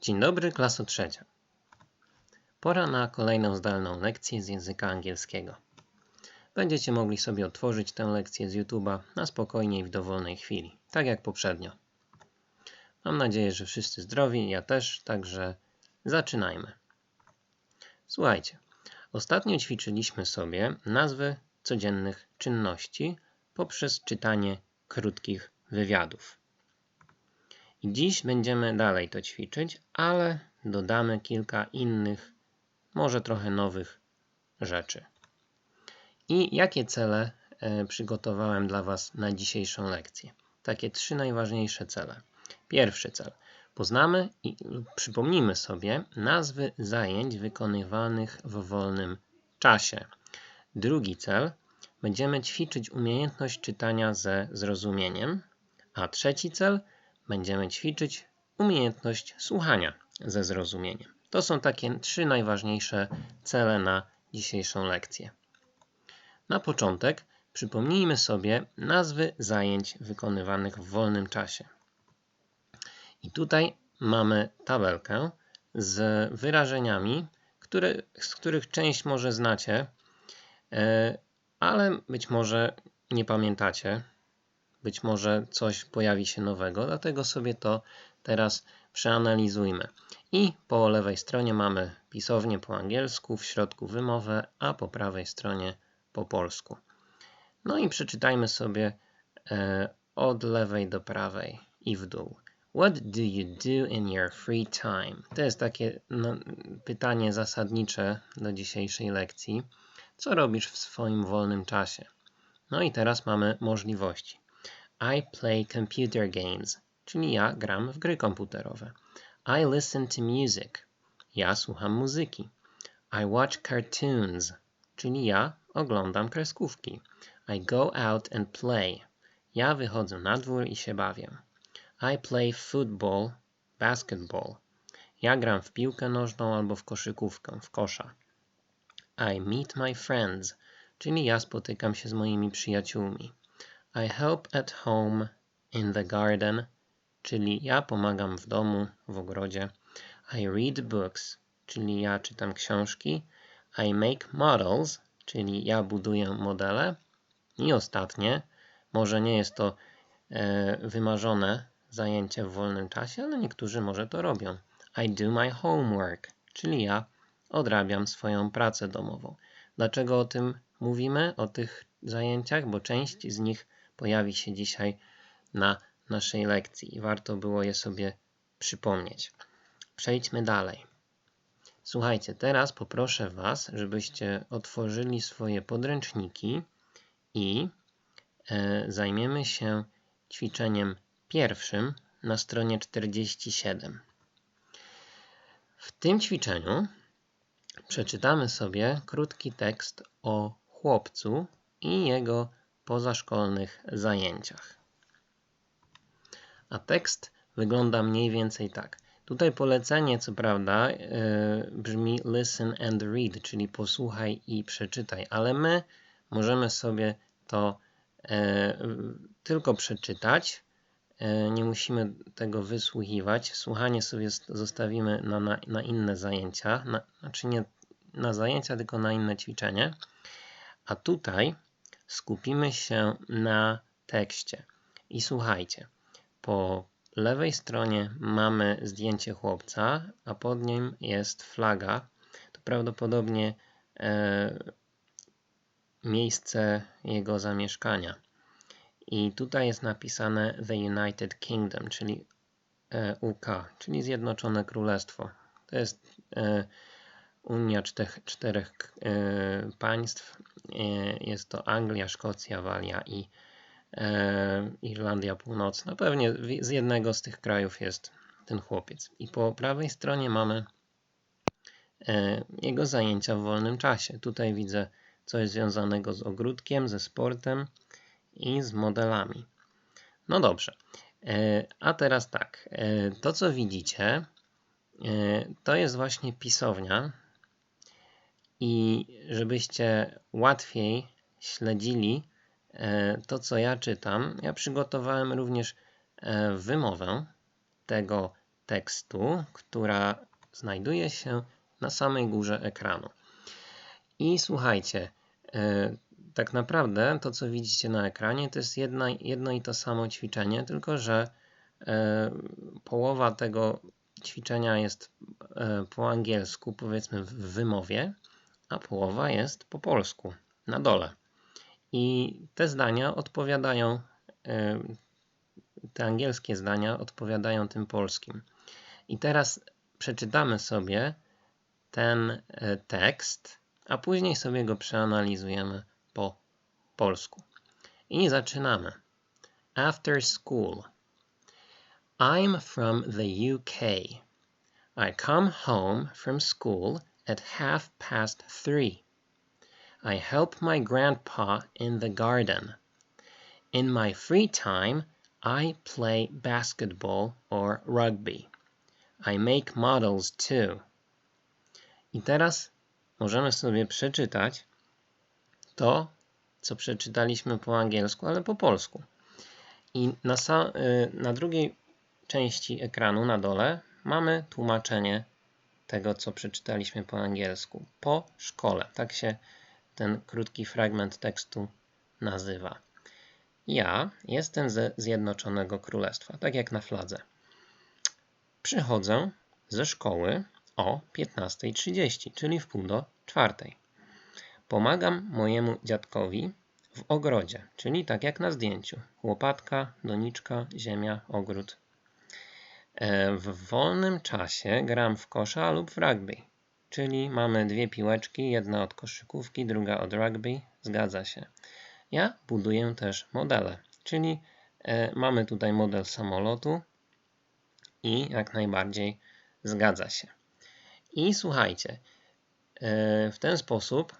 Dzień dobry, klaso trzecia. Pora na kolejną zdalną lekcję z języka angielskiego. Będziecie mogli sobie otworzyć tę lekcję z YouTube'a na spokojnie i w dowolnej chwili, tak jak poprzednio. Mam nadzieję, że wszyscy zdrowi, ja też, także zaczynajmy. Słuchajcie, ostatnio ćwiczyliśmy sobie nazwy codziennych czynności poprzez czytanie krótkich wywiadów. Dziś będziemy dalej to ćwiczyć, ale dodamy kilka innych, może trochę nowych rzeczy. I jakie cele e, przygotowałem dla Was na dzisiejszą lekcję? Takie trzy najważniejsze cele. Pierwszy cel. Poznamy i przypomnijmy sobie nazwy zajęć wykonywanych w wolnym czasie. Drugi cel. Będziemy ćwiczyć umiejętność czytania ze zrozumieniem. A trzeci cel będziemy ćwiczyć umiejętność słuchania ze zrozumieniem. To są takie trzy najważniejsze cele na dzisiejszą lekcję. Na początek przypomnijmy sobie nazwy zajęć wykonywanych w wolnym czasie. I tutaj mamy tabelkę z wyrażeniami, które, z których część może znacie, e, ale być może nie pamiętacie być może coś pojawi się nowego, dlatego sobie to teraz przeanalizujmy. I po lewej stronie mamy pisownię po angielsku, w środku wymowę, a po prawej stronie po polsku. No i przeczytajmy sobie e, od lewej do prawej i w dół. What do you do in your free time? To jest takie no, pytanie zasadnicze do dzisiejszej lekcji. Co robisz w swoim wolnym czasie? No i teraz mamy możliwości. I play computer games, czyli ja gram w gry komputerowe. I listen to music. Ja słucham muzyki. I watch cartoons, czyli ja oglądam kreskówki. I go out and play. Ja wychodzę na dwór i się bawię. I play football, basketball. Ja gram w piłkę nożną albo w koszykówkę, w kosza. I meet my friends, czyli ja spotykam się z moimi przyjaciółmi. I help at home in the garden, czyli ja pomagam w domu, w ogrodzie. I read books, czyli ja czytam książki. I make models, czyli ja buduję modele. I ostatnie, może nie jest to e, wymarzone zajęcie w wolnym czasie, ale niektórzy może to robią. I do my homework, czyli ja odrabiam swoją pracę domową. Dlaczego o tym mówimy, o tych zajęciach? Bo część z nich pojawi się dzisiaj na naszej lekcji i warto było je sobie przypomnieć. Przejdźmy dalej. Słuchajcie, teraz poproszę Was, żebyście otworzyli swoje podręczniki i e, zajmiemy się ćwiczeniem pierwszym na stronie 47. W tym ćwiczeniu przeczytamy sobie krótki tekst o chłopcu i jego pozaszkolnych zajęciach. A tekst wygląda mniej więcej tak. Tutaj polecenie, co prawda, yy, brzmi listen and read, czyli posłuchaj i przeczytaj, ale my możemy sobie to yy, tylko przeczytać. Yy, nie musimy tego wysłuchiwać. Słuchanie sobie zostawimy na, na, na inne zajęcia, na, znaczy nie na zajęcia, tylko na inne ćwiczenie. A tutaj skupimy się na tekście. I słuchajcie, po lewej stronie mamy zdjęcie chłopca, a pod nim jest flaga. To prawdopodobnie e, miejsce jego zamieszkania. I tutaj jest napisane The United Kingdom, czyli e, UK, czyli Zjednoczone Królestwo. To jest e, Unia czterech, czterech e, państw. E, jest to Anglia, Szkocja, Walia i e, Irlandia Północna. Pewnie z jednego z tych krajów jest ten chłopiec. I po prawej stronie mamy jego zajęcia w wolnym czasie. Tutaj widzę coś związanego z ogródkiem, ze sportem i z modelami. No dobrze. A teraz tak. To, co widzicie, to jest właśnie pisownia i żebyście łatwiej śledzili e, to, co ja czytam, ja przygotowałem również e, wymowę tego tekstu, która znajduje się na samej górze ekranu. I słuchajcie, e, tak naprawdę to, co widzicie na ekranie, to jest jedna, jedno i to samo ćwiczenie, tylko że połowa tego ćwiczenia jest po angielsku, powiedzmy w wymowie, a połowa jest po polsku, na dole. I te zdania odpowiadają, te angielskie zdania odpowiadają tym polskim. I teraz przeczytamy sobie ten tekst a później sobie go przeanalizujemy po polsku. I zaczynamy. After school. I'm from the UK. I come home from school at half past three. I help my grandpa in the garden. In my free time, I play basketball or rugby. I make models too. I teraz możemy sobie przeczytać to, co przeczytaliśmy po angielsku, ale po polsku. I na, y, na drugiej części ekranu, na dole, mamy tłumaczenie tego, co przeczytaliśmy po angielsku. Po szkole. Tak się ten krótki fragment tekstu nazywa. Ja jestem ze Zjednoczonego Królestwa, tak jak na fladze. Przychodzę ze szkoły o 15.30, czyli w pół do czwartej. Pomagam mojemu dziadkowi w ogrodzie, czyli tak jak na zdjęciu. Łopatka, doniczka, ziemia, ogród. E, w wolnym czasie gram w kosza lub w rugby, czyli mamy dwie piłeczki, jedna od koszykówki, druga od rugby. Zgadza się. Ja buduję też modele, czyli e, mamy tutaj model samolotu i jak najbardziej zgadza się. I słuchajcie, e, w ten sposób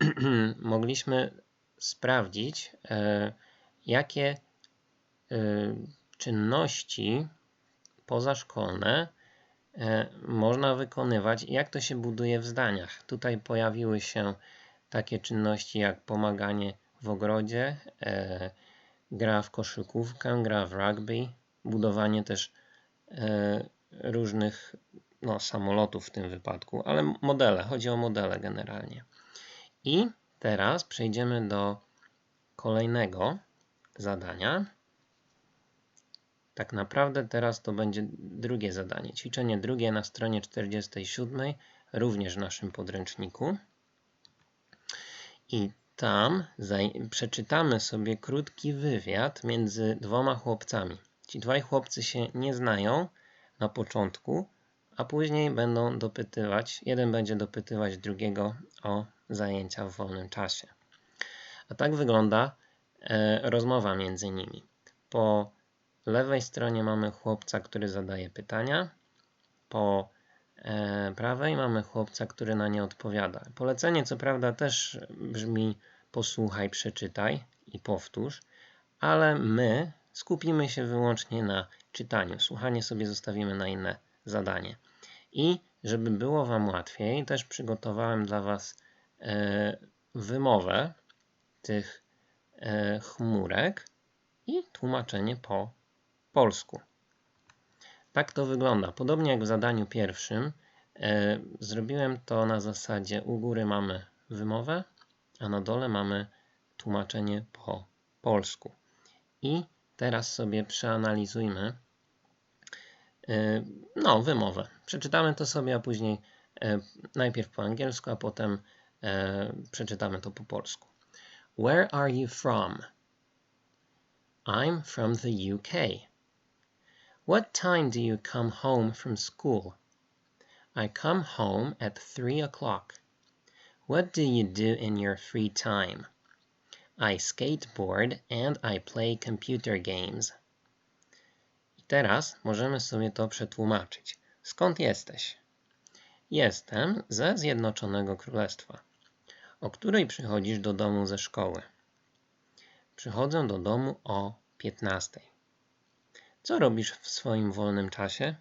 mogliśmy sprawdzić, jakie czynności pozaszkolne można wykonywać jak to się buduje w zdaniach. Tutaj pojawiły się takie czynności jak pomaganie w ogrodzie, gra w koszykówkę, gra w rugby, budowanie też różnych no, samolotów w tym wypadku, ale modele, chodzi o modele generalnie. I teraz przejdziemy do kolejnego zadania. Tak naprawdę teraz to będzie drugie zadanie. Ćwiczenie drugie na stronie 47, również w naszym podręczniku. I tam przeczytamy sobie krótki wywiad między dwoma chłopcami. Ci dwaj chłopcy się nie znają na początku, a później będą dopytywać, jeden będzie dopytywać drugiego o zajęcia w wolnym czasie. A tak wygląda e, rozmowa między nimi. Po lewej stronie mamy chłopca, który zadaje pytania, po e, prawej mamy chłopca, który na nie odpowiada. Polecenie co prawda też brzmi posłuchaj, przeczytaj i powtórz, ale my skupimy się wyłącznie na czytaniu. Słuchanie sobie zostawimy na inne zadanie. I żeby było Wam łatwiej, też przygotowałem dla Was e, wymowę tych e, chmurek i tłumaczenie po polsku. Tak to wygląda. Podobnie jak w zadaniu pierwszym, e, zrobiłem to na zasadzie u góry mamy wymowę, a na dole mamy tłumaczenie po polsku. I teraz sobie przeanalizujmy E, no, wymowę. Przeczytamy to sobie, a później e, najpierw po angielsku, a potem e, przeczytamy to po polsku. Where are you from? I'm from the UK. What time do you come home from school? I come home at three o'clock. What do you do in your free time? I skateboard and I play computer games. Teraz możemy sobie to przetłumaczyć. Skąd jesteś? Jestem ze Zjednoczonego Królestwa. O której przychodzisz do domu ze szkoły? Przychodzę do domu o 15. Co robisz w swoim wolnym czasie?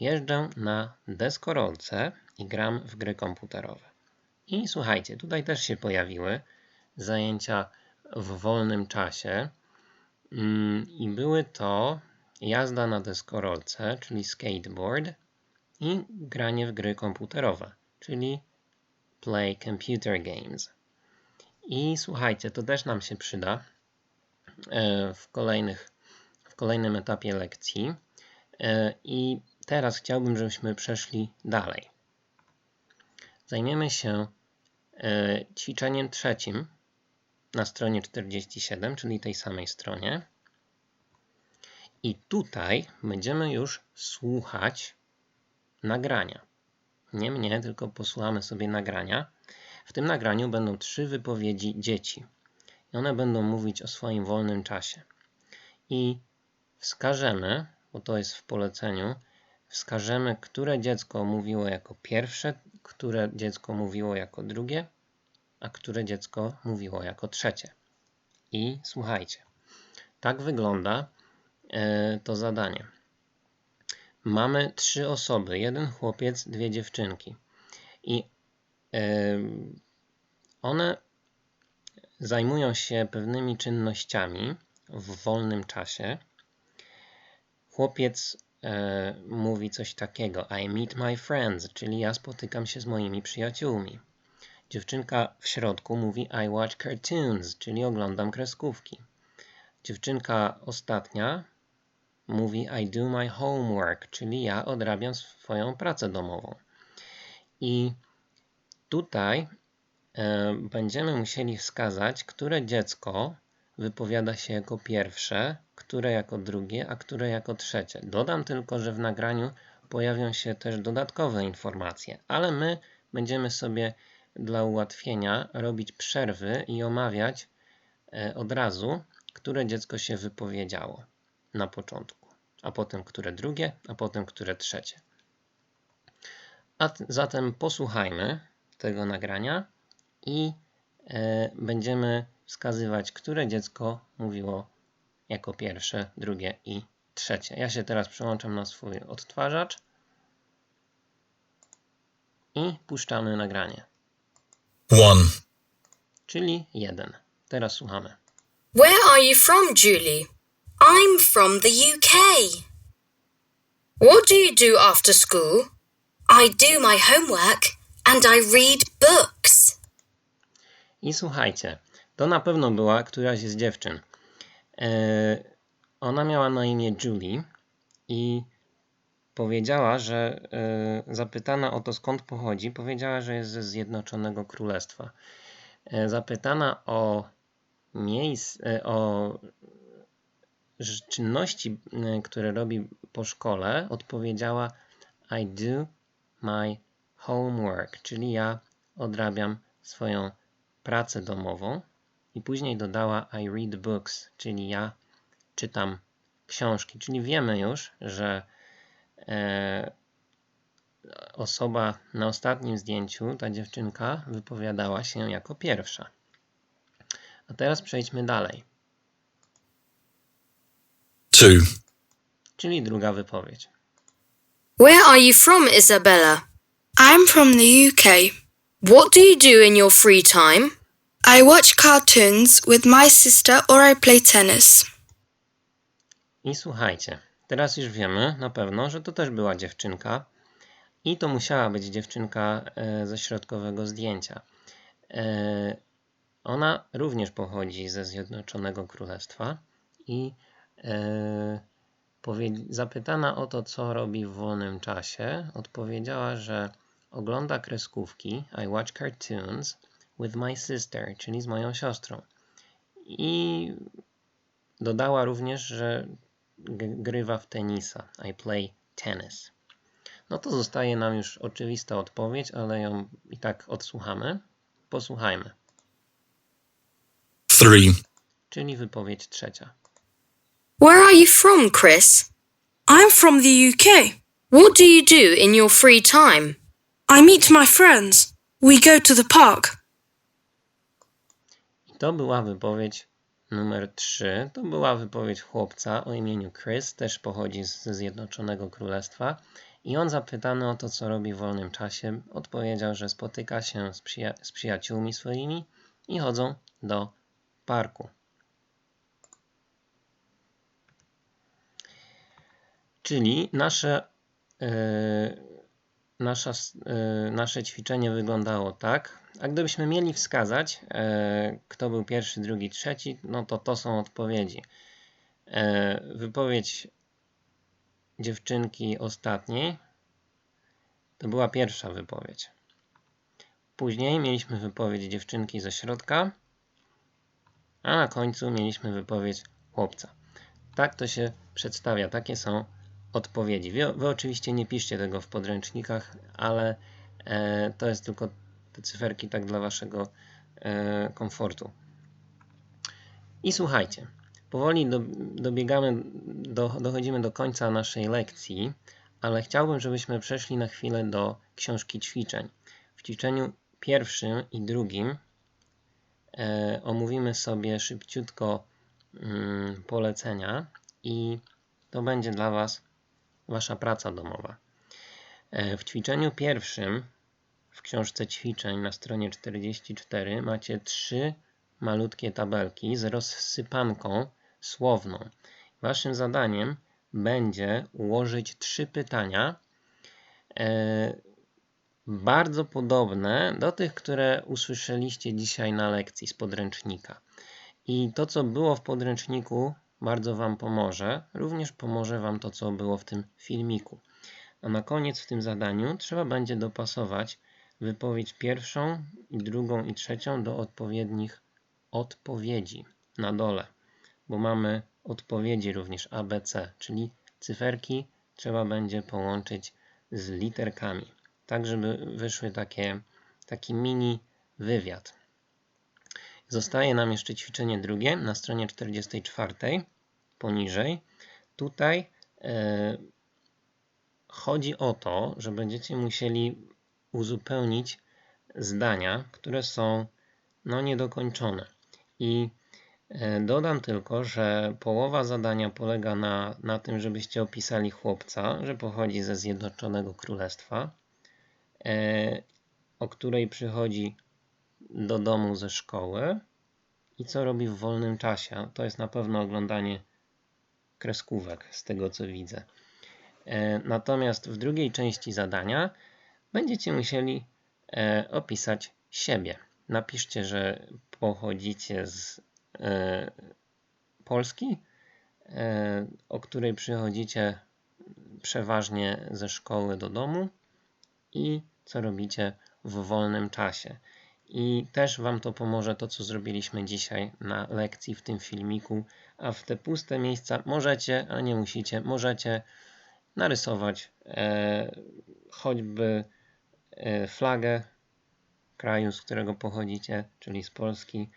Jeżdżę na deskorolce i gram w gry komputerowe. I słuchajcie, tutaj też się pojawiły zajęcia w wolnym czasie. Mm, I były to jazda na deskorolce, czyli skateboard i granie w gry komputerowe, czyli play computer games. I słuchajcie, to też nam się przyda e, w, kolejnych, w kolejnym etapie lekcji. E, I teraz chciałbym, żebyśmy przeszli dalej. Zajmiemy się e, ćwiczeniem trzecim na stronie 47, czyli tej samej stronie. I tutaj będziemy już słuchać nagrania. Nie mnie, tylko posłuchamy sobie nagrania. W tym nagraniu będą trzy wypowiedzi dzieci. I one będą mówić o swoim wolnym czasie. I wskażemy, bo to jest w poleceniu, wskażemy, które dziecko mówiło jako pierwsze, które dziecko mówiło jako drugie, a które dziecko mówiło jako trzecie. I słuchajcie, tak wygląda e, to zadanie. Mamy trzy osoby, jeden chłopiec, dwie dziewczynki. I e, one zajmują się pewnymi czynnościami w wolnym czasie. Chłopiec e, mówi coś takiego: I meet my friends, czyli ja spotykam się z moimi przyjaciółmi. Dziewczynka w środku mówi I watch cartoons, czyli oglądam kreskówki. Dziewczynka ostatnia mówi I do my homework, czyli ja odrabiam swoją pracę domową. I tutaj e, będziemy musieli wskazać, które dziecko wypowiada się jako pierwsze, które jako drugie, a które jako trzecie. Dodam tylko, że w nagraniu pojawią się też dodatkowe informacje, ale my będziemy sobie dla ułatwienia robić przerwy i omawiać e, od razu, które dziecko się wypowiedziało na początku, a potem które drugie, a potem które trzecie. A zatem posłuchajmy tego nagrania i e, będziemy wskazywać, które dziecko mówiło jako pierwsze, drugie i trzecie. Ja się teraz przełączam na swój odtwarzacz i puszczamy nagranie. One. Czyli jeden. Teraz słuchamy. Where are you from, Julie? I'm from the UK. What do you do after school? I do my homework and I read books. I słuchajcie, to na pewno była któraś z dziewczyn. E, ona miała na imię Julie i powiedziała, że e, zapytana o to skąd pochodzi, powiedziała, że jest ze Zjednoczonego Królestwa. E, zapytana o miejsc, e, o czynności, które robi po szkole, odpowiedziała I do my homework, czyli ja odrabiam swoją pracę domową. I później dodała I read books, czyli ja czytam książki. Czyli wiemy już, że e, osoba na ostatnim zdjęciu, ta dziewczynka, wypowiadała się jako pierwsza. A teraz przejdźmy dalej, Two. czyli druga wypowiedź. Where are you from, Isabella? I'm from the UK. What do you do in your free time? I watch cartoons with my sister or I play tennis. I słuchajcie, teraz już wiemy na pewno, że to też była dziewczynka i to musiała być dziewczynka e, ze środkowego zdjęcia. E, Ona również pochodzi ze Zjednoczonego Królestwa i e, zapytana o to, co robi w wolnym czasie, odpowiedziała, że ogląda kreskówki, I watch cartoons with my sister, czyli z moją siostrą. I dodała również, że grywa w tenisa. I play tennis. No to zostaje nam już oczywista odpowiedź, ale ją i tak odsłuchamy. Posłuchajmy. Three. Czyli wypowiedź trzecia. Where are you from, Chris? I'm from the UK. What do you do in your free time? I meet my friends. We go to the park. To była wypowiedź numer 3. To była wypowiedź chłopca o imieniu Chris, też pochodzi ze Zjednoczonego Królestwa. I on zapytany o to, co robi w wolnym czasie, odpowiedział, że spotyka się z, przyja- z przyjaciółmi swoimi i chodzą do parku. Czyli nasze, e, nasza, e, nasze ćwiczenie wyglądało tak. A gdybyśmy mieli wskazać, e, kto był pierwszy, drugi, trzeci, no to to są odpowiedzi. E, wypowiedź dziewczynki ostatniej to była pierwsza wypowiedź. Później mieliśmy wypowiedź dziewczynki ze środka, a na końcu mieliśmy wypowiedź chłopca. Tak to się przedstawia, takie są odpowiedzi. Wy, wy oczywiście nie piszcie tego w podręcznikach, ale e, to jest tylko te cyferki tak dla waszego e, komfortu. I słuchajcie, powoli do, dobiegamy, do, dochodzimy do końca naszej lekcji, ale chciałbym, żebyśmy przeszli na chwilę do książki ćwiczeń. W ćwiczeniu pierwszym i drugim e, omówimy sobie szybciutko mm, polecenia i to będzie dla Was Wasza praca domowa. E, W ćwiczeniu pierwszym w książce ćwiczeń na stronie 44 macie trzy malutkie tabelki z rozsypanką słowną. Waszym zadaniem będzie ułożyć trzy pytania e, bardzo podobne do tych, które usłyszeliście dzisiaj na lekcji z podręcznika. I to, co było w podręczniku, bardzo Wam pomoże. Również pomoże Wam to, co było w tym filmiku. A na koniec w tym zadaniu trzeba będzie dopasować wypowiedź pierwszą, i drugą i trzecią do odpowiednich odpowiedzi na dole, bo mamy odpowiedzi również ABC, czyli cyferki trzeba będzie połączyć z literkami, tak żeby wyszły takie, taki mini wywiad. Zostaje nam jeszcze ćwiczenie drugie na stronie 44 poniżej. Tutaj e, chodzi o to, że będziecie musieli uzupełnić zdania, które są no, niedokończone. I e, dodam tylko, że połowa zadania polega na, na tym, żebyście opisali chłopca, że pochodzi ze Zjednoczonego Królestwa, e, o której przychodzi do domu ze szkoły i co robi w wolnym czasie. To jest na pewno oglądanie kreskówek, z tego co widzę. E, Natomiast w drugiej części zadania będziecie musieli e, opisać siebie. Napiszcie, że pochodzicie z e, Polski, o której przychodzicie przeważnie ze szkoły do domu i co robicie w wolnym czasie. I też Wam to pomoże to, co zrobiliśmy dzisiaj na lekcji w tym filmiku, a w te puste miejsca możecie, a nie musicie, możecie narysować e, choćby e, flagę kraju, z którego pochodzicie, czyli z Polski,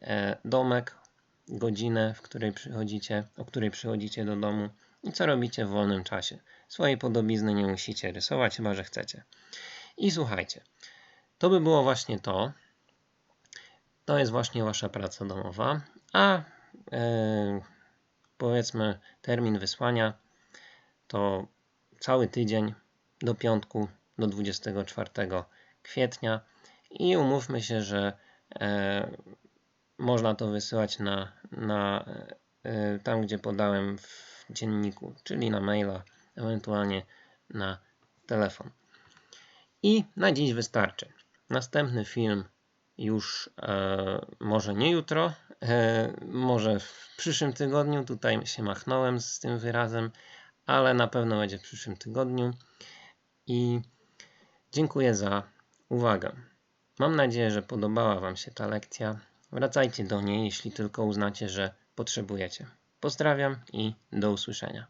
e, domek, godzinę, w której przychodzicie, o której przychodzicie do domu i co robicie w wolnym czasie. Swojej podobizny nie musicie rysować, chyba że chcecie. I słuchajcie, to by było właśnie to. To jest właśnie wasza praca domowa, a e, powiedzmy termin wysłania to cały tydzień do piątku, do 24 kwietnia i umówmy się, że e, można to wysyłać na, na e, tam, gdzie podałem w dzienniku, czyli na maila, ewentualnie na telefon. I na dziś wystarczy. Następny film już e, może nie jutro, e, może w przyszłym tygodniu. Tutaj się machnąłem z tym wyrazem, ale na pewno będzie w przyszłym tygodniu. I dziękuję za uwagę. Mam nadzieję, że podobała Wam się ta lekcja. Wracajcie do niej, jeśli tylko uznacie, że potrzebujecie. Pozdrawiam i do usłyszenia.